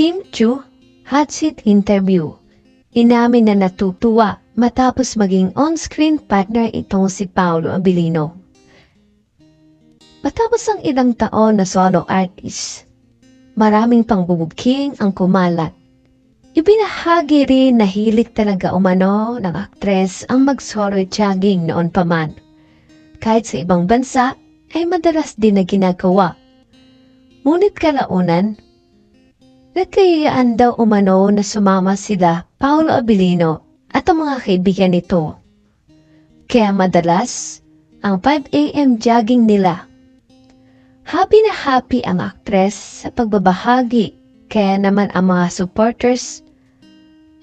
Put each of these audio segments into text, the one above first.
Kim Chu, hot seat interview. Inamin na natutuwa matapos maging on-screen partner itong si Paolo Abilino. Matapos ang ilang taon na solo artist, maraming pangbubugking ang kumalat. Ibinahagi rin na hilig talaga umano ng aktres ang mag-solo jogging noon pa man. Kahit sa ibang bansa ay madalas din na ginagawa. Ngunit kalaunan, nagkayaan daw umano na sumama sila Paolo Abilino at ang mga kaibigan nito. Kaya madalas, ang 5am jogging nila. Happy na happy ang aktres sa pagbabahagi kaya naman ang mga supporters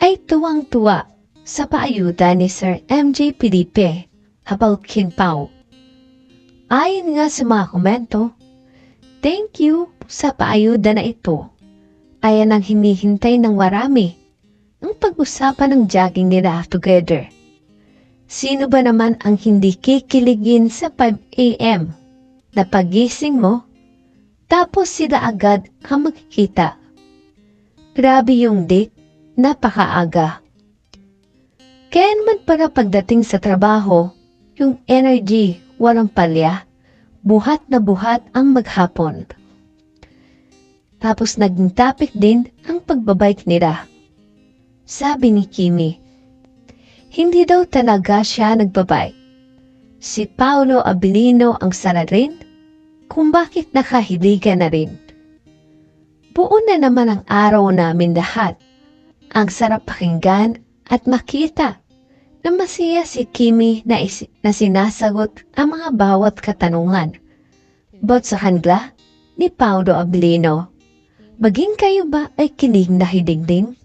ay tuwang-tuwa sa paayuda ni Sir MJ Felipe habang kinpaw. Ayon nga sa mga komento, thank you sa paayuda na ito. Ayan ang hinihintay ng marami ang pag-usapan ng jogging nila together. Sino ba naman ang hindi kikiligin sa 5 a.m. na pagising mo, tapos sila agad ang makikita? Grabe yung date, napakaaga. Kaya naman para pagdating sa trabaho, yung energy walang palya, buhat na buhat ang maghapon. Tapos naging topic din ang pagbabike nila. Sabi ni Kimi, hindi daw talaga siya nagbabike. Si Paolo Abilino ang sara rin kung bakit nakahiligan na rin. Buo na naman ang araw namin lahat. Ang sarap pakinggan at makita na masaya si Kimi na, is- na sinasagot ang mga bawat katanungan. But sa kanila ni Paolo Abilino, maging kayo ba ay kilig na hilig din?